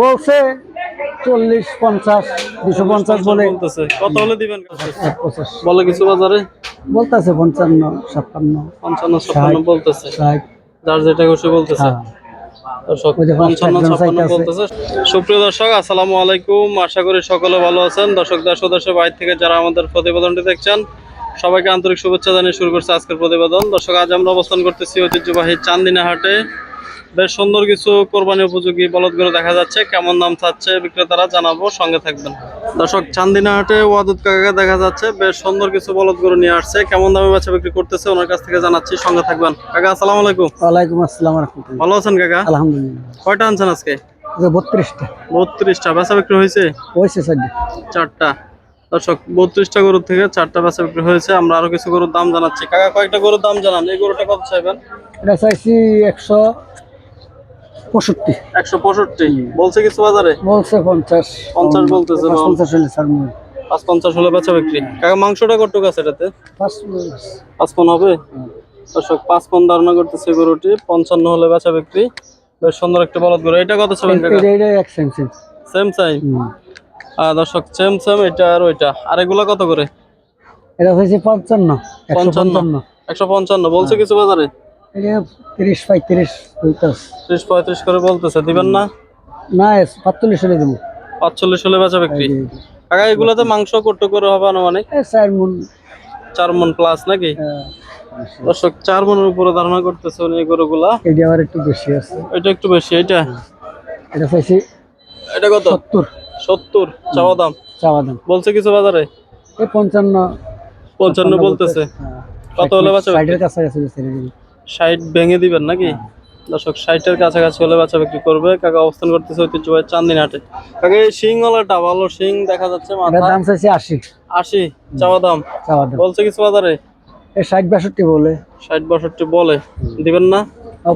বলছে চল্লিশ পঞ্চাশ দুশো পঞ্চাশ বলে। কত হলে দিবেন? বলে কিছু বাজারে? বলতেছে পঞ্চান্ন ছাপ্পান্ন পঞ্চান্ন ছাপ্পান্ন বলতেছে। যার যেটা খুশি বলতেছে। হ্যাঁ। বলতেছে। সুপ্রিয় দর্শক আসসালামু আলাইকুম। আশা করি সকলে ভালো আছেন। দর্শক দেশ দেশের বাইরে থেকে যারা আমাদের প্রতিবেদনটি দেখছেন সবাইকে আন্তরিক শুভেচ্ছা জানিয়ে শুরু করছে আজকের প্রতিবেদন। দর্শক আজ আমরা অবস্থান করতেছি ঐতিহ্যবাহী চান্দিনা হাটে বেশ সুন্দর কিছু কোরবানি উপযোগী বলদগুলো দেখা যাচ্ছে। কেমন দাম চাচ্ছে বিক্রেতারা জানাব সঙ্গে থাকবেন। দর্শক চান্দিনা হাটে ওয়াদুদ কাকাকে দেখা যাচ্ছে বেশ সুন্দর কিছু বলদগুলো নিয়ে আসছে। কেমন দামে বাচ্চা বিক্রি করতেছে ওনার কাছ থেকে জানাচ্ছি সঙ্গে থাকবেন। কাকা আসসালামু আলাইকুম। ওয়ালাইকুম আসসালাম ভালো আছেন কাকা? আলহামদুলিল্লাহ। কয়টা আনছেন আজকে? বত্রিশটা। বত্রিশটা। বেচা বিক্রি হয়েছে? হয়েছে স্যার চারটা। দর্শক বত্রিশটা গরুর থেকে চারটা বেচা বিক্রি হয়েছে। আমরা আরও কিছু গরুর দাম জানাচ্ছি। কাকা কয়েকটা গরুর দাম জানান। এই গরুটা কত চাইবেন? এটা চাইছি একশো পঁয়ষট্টি। একশো পঁয়ষট্টি? বলছে কিছু বাজারে? বলছে পঞ্চাশ। পঞ্চাশ বলতেছে পঞ্চাশ হলে স্যার মনে পাঁচ পঞ্চাশ হলে বেচা বিক্রি। কাকা মাংসটা কটুক আছে এটাতে? পাঁচ পন হবে? দর্শক পাঁচ পন ধারণা করতেছে গরুটি। পঞ্চান্ন হলে বেচা বিক্রি। বেশ সুন্দর একটা বলদ গরু। এটা কত চাইবেন কাকা? সেম আহ দর্শক সেম সেম এটা আর ওইটা। আর এগুলা কত করে? এটা হয়েছে পঞ্চান্ন। পঞ্চান্ন। একশো পঞ্চান্ন। বলছে কিছু বাজারে? তিরিশ পঁয়ত্রিশ ত্রিশ পঁয়ত্রিশ করে বলতেছে দিবেন না? না পাঁচচল্লিশ হলে দেবো। পাঁচচল্লিশ হলে বেচা বিক্রি? কাকা এগুলাতে মাংস কত করে হবে আনুমানিক? চার মন। চার মন প্লাস নাকি? আহ, দর্শক চার মনের উপরে ধারণা করতেছে উনি গরুগুলা। এটা আবার একটু বেশি আছে। এটা একটু বেশি এটা এটা চাইছি এটা কত? সত্তর। সত্তর চাওয়া দাম? চাওয়া দাম। বলছে কিছু বাজারে? পঞ্চান্ন। পঞ্চান্ন বলতেছে। হ্যাঁ। কত হলে বাঁচা সাইডের কাছাকাছি ছেড়ে দিবি ষাট ভেঙে দিবেন নাকি? দর্শক ষাটের কাছাকাছি হলে বাচ্চা বিক্রি করবে। কাকা অবস্থান করতেছে ঐতিহ্যবাহী চান্দিন হাটে কাকা এই শিংওয়ালাটা ভালো শিং দেখা যাচ্ছে দাম চাইছি আশি। আশি? চাওয়া দাম? চাওয়া দাম। বলছে কিছু বাজারে? এই ষাট বাষট্টি বলে। ষাট বাষট্টি বলে। দিবেন না?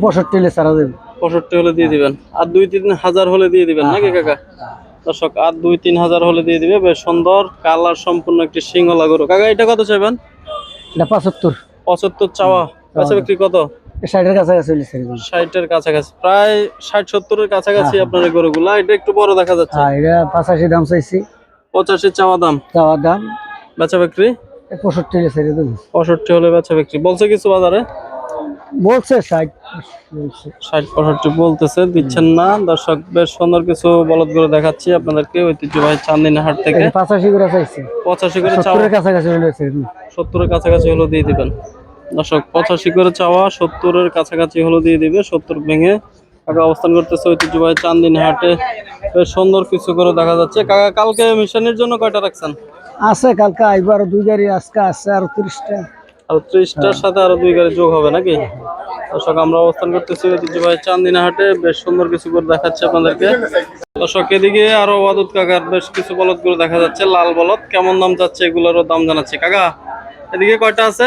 পঁয়ষট্টি হলে ছাড়া দেবে। পঁয়ষট্টি হলে দিয়ে দিবেন। আর দুই তিন হাজার হলে দিয়ে দিবেন নাকি কাকা? দর্শক আর দুই তিন হাজার হলে দিয়ে দিবে। বেশ সুন্দর কালার সম্পূর্ণ একটি সিংহলা গরু। কাকা এটা কত চাইবেন? এটা পঁচাত্তর। পঁচাত্তর চাওয়া। বেচা বিক্রি কত? এই ষাটের কাছাকাছি ষাটের কাছাকাছি প্রায় ষাট সত্তরের কাছাকাছি আপনার এই গরুগুলা। এটা একটু বড় দেখা যাচ্ছে। হ্যাঁ এটা পাঁচাশি দাম চাইছি। পঁচাশি চাওয়া দাম? চাওয়া দাম। বেচা বিক্রি? এই পঁয়ষট্টি হলে ছেড়ে দেবে। পঁয়ষট্টি হলে বেচা বিক্রি। বলছে কিছু বাজারে? বলছে ষাট। ষাট পঁয়ষট্টি বলতেছে দিচ্ছেন না। দর্শক বেশ সুন্দর কিছু বলদ করে দেখাচ্ছি আপনাদেরকে। ঐতিহ্যবাহী চান্দিনা হাট থেকে। পাঁচাশি করে চাইছি। পঁচাশি করে চাওয়া সত্তরের কাছাকাছি হলে সত্তরের কাছাকাছি হলো দিয়ে দিবেন। দর্শক পঁচাশি করে চাওয়া সত্তরের কাছাকাছি হলো দিয়ে দিবে সত্তর ভেঙে কাকা অবস্থান করতেছে ঐতিহ্যবাহী চান্দিন হাটে। বেশ সুন্দর কিছু করে দেখা যাচ্ছে। কাকা কালকে মিশনের জন্য কয়টা রাখছেন? আছে কালকে আইবার দুই গাড়ি আজকে আছে আর ত্রিশটা। আর ত্রিশটার সাথে আরও দুই গাড়ি যোগ হবে নাকি? দর্শক আমরা অবস্থান করতেছি ঐতিহ্যবাহী চান্দিনা হাটে। বেশ সুন্দর কিছু করে দেখাচ্ছে আপনাদেরকে। দর্শক এদিকে আরও ওয়াদুদ কাকার বেশ কিছু বলদগুলো দেখা যাচ্ছে। লাল বলদ কেমন দাম যাচ্ছে এগুলোরও দাম জানাচ্ছে। কাকা এদিকে কয়টা আছে?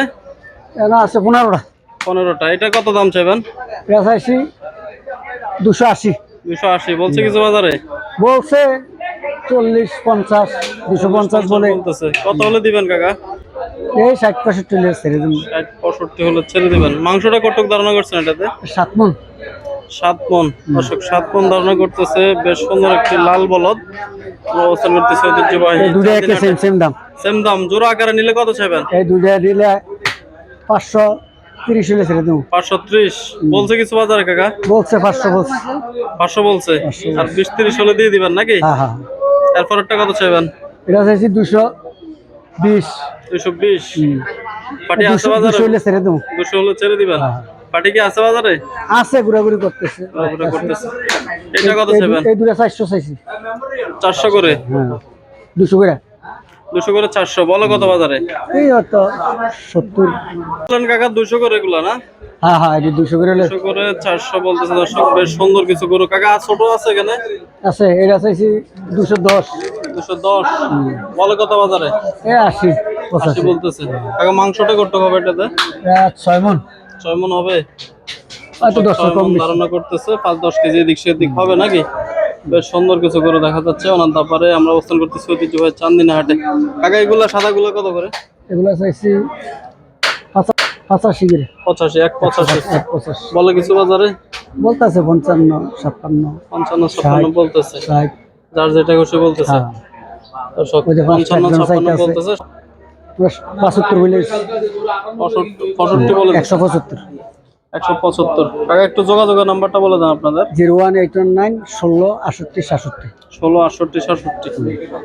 আছে পনেরোটা। পনেরোটা। এটা কত দাম চাইবেন? চাইছি দুশো আশি। দুশো আশি। বলছে কিছু বাজারে? বলছে চল্লিশ পঞ্চাশ দুশো পঞ্চাশ বলে। কত হলে দিবেন কাকা? এই ষাট পঁয়ষট্টি হলে ছেড়ে দেবেন ষাট পঁয়ষট্টি হলে ছেড়ে দিবেন। মাংসটা কটক ধারণা করছেন এটাতে? সাত মন। সাত মন। দর্শক সাত মন ধারণা করতেছে বেশ সুন্দর একটি লাল বলদ। অবস্থান করতেছে ঐতিহ্যবাহী দুটো একে সেম সেম দাম। সেম দাম। জোড়া আকারে নিলে কত চাইবেন? এই দুটো দিলে পাঁচশো তিরিশ হলে ছেড়ে দেবো। পাঁচশো ত্রিশ। বলছে কিছু বাজারে কাকা? বলছে পাঁচশো বলছে। পাঁচশো বলছে? আর বিশ তিরিশ হলে দিয়ে দিবেন নাকি? হ্যাঁ হ্যাঁ। এরপরেরটা কত চাইবেন? এটা চাইছি দুশো বিশ। দুশো বিশ। পাটি আছে বাজারে? দুশো হলে ছেড়ে দেবো। দুশো হলে ছেড়ে দিবেন? পাটি কি আছে বাজারে? আছে ঘোরাঘুরি করতেছে। ঘোরাঘুরি করতেছে। এটা কত চাইবেন? এই দুটো চারশো চাইছি। চারশো করে? হ্যাঁ। দুশো করে? দুশো করে চারশো বলো কত বাজারে? এই তো সত্তর। কাকা দুশো করে এগুলো না? হ্যাঁ হ্যাঁ এই দুশো করে দুশো করে চারশো বলতেছে দর্শক বেশ সুন্দর কিছু গরু। কাকা ছোট আছে এখানে? আছে এটা চাইছি দুশো দশ। দুশো দশ। বলো কত বাজারে? এ আশি আশি বলতেছে। কাকা মাংসটা করতে হবে এটাতে? ছয় মন। ছয় মন হবে? হয়তো দশ কম ধারণা করতেছে পাঁচ দশ কেজি এদিক সেদিক হবে নাকি? বেশ সুন্দর কিছু গরু দেখা যাচ্ছে। ওনার তারপরে আমরা অবস্থান করতেছি ঐতিহ্যবাহী চান্দিনা হাটে। কাকা এগুলা সাদা গুলো কত করে? এগুলো চাইছি পঁচাশি করে। পঁচাশি এক পঁচাশি। পঁচাশি। বলে কিছু বাজারে? বলতেছে পঞ্চান্ন ছাপ্পান্ন পঞ্চান্ন ছাপ্পান্ন বলতেছে। যার যেটা খুশি বলতেছে। হ্যাঁ। পঞ্চান্ন ছাপ্পান্ন বলতেছে। পঁচাত্তর পঁয়ষট্টি বলে একশো পঁচাত্তর। একশো পঁচাত্তর। কাকা একটু যোগাযোগের নাম্বারটা বলে দেন আপনাদের। Zero one eight one nine ষোলো আটষট্টি সাতষট্টি। ষোলো আটষট্টি সাতষট্টি।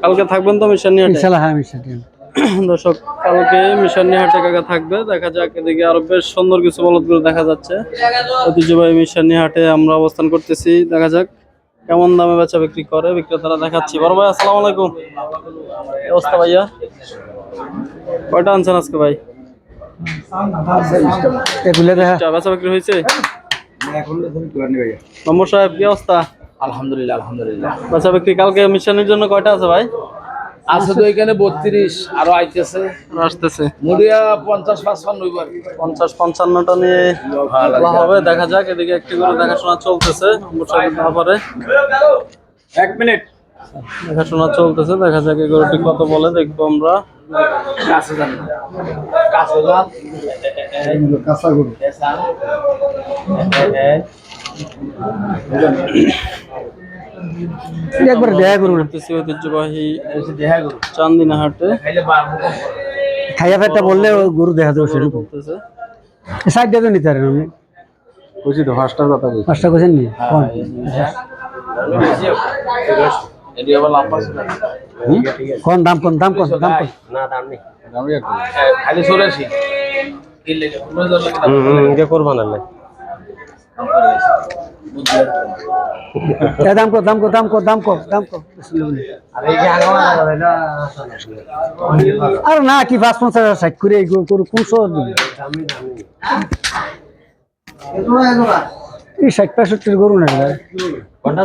কালকে থাকবেন তো মিশানি ইনশাল্লাহ হ্যাঁ দর্শক কালকে মিশানি হাটে কাকা থাকবে। দেখা যাক এদিকে আরও বেশ সুন্দর কিছু বলদগুলো দেখা যাচ্ছে। ঐতিহ্যবাহী মিশানি হাটে আমরা অবস্থান করতেছি। দেখা যাক কেমন দামে বেচা বিক্রি করে বিক্রেতারা দেখাচ্ছি। বড় ভাই আসসালামু আলাইকুম। অবস্থা ভাইয়া? কয়টা আনছেন আজকে ভাই? এগুলো দেখা চা বেচা বিক্রি হয়েছে? নম্বর সাহেব কি অবস্থা? আলহামদুলিল্লাহ আলহামদুলিল্লাহ। বিক্রি কালকে মিশানির জন্য কয়টা আছে ভাই? আছে তো এখানে বত্রিশ আরও আইতেছে। আসতেছে। মুড়িয়া পঞ্চাশ পাঁচপান্ন পঞ্চাশ পঞ্চান্নটা নিয়ে হবে দেখা যাক এদিকে একটি করে দেখাশোনা চলতেছে এক মিনিট। দেখাশোনা চলতেছে দেখা যাক গরুটি কত বলে দেখব আমরা। একবার দেখা করুন। দেখতেছি ঐতিহ্যবাহী দেখা করুন চান্দিনা হাটে খাইয়া বললে গরু দেখা যাবে সেরকম। বলতেছে। সাইড দিয়ে তো নিতে পারেন আপনি। বুঝি তো ফার্স্টার কথা নিয়ে। কোন? দাম কোন দাম কোন দাম কোন? না দাম নেই। খালি করবা না দাম কো দাম কো দাম কো দাম কো দাম কো আর না কি পাঁচ পঞ্চাশ হাজার ষাট করে কোন এই ষাট পঁয়ষট্টির গরু না এগুলা। কোনটা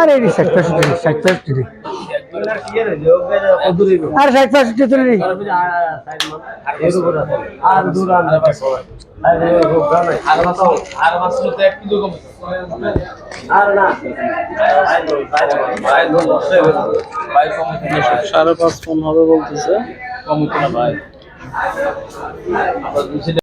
আর ষাট পঁয়ষট্টি ষাট পঁয়ষট্টি ষাট পঁয়ষট্টি তুলে সাড়ে পাঁচ ফোন হবে বলতেছে। কম হইতো না ভাই আবার দুশো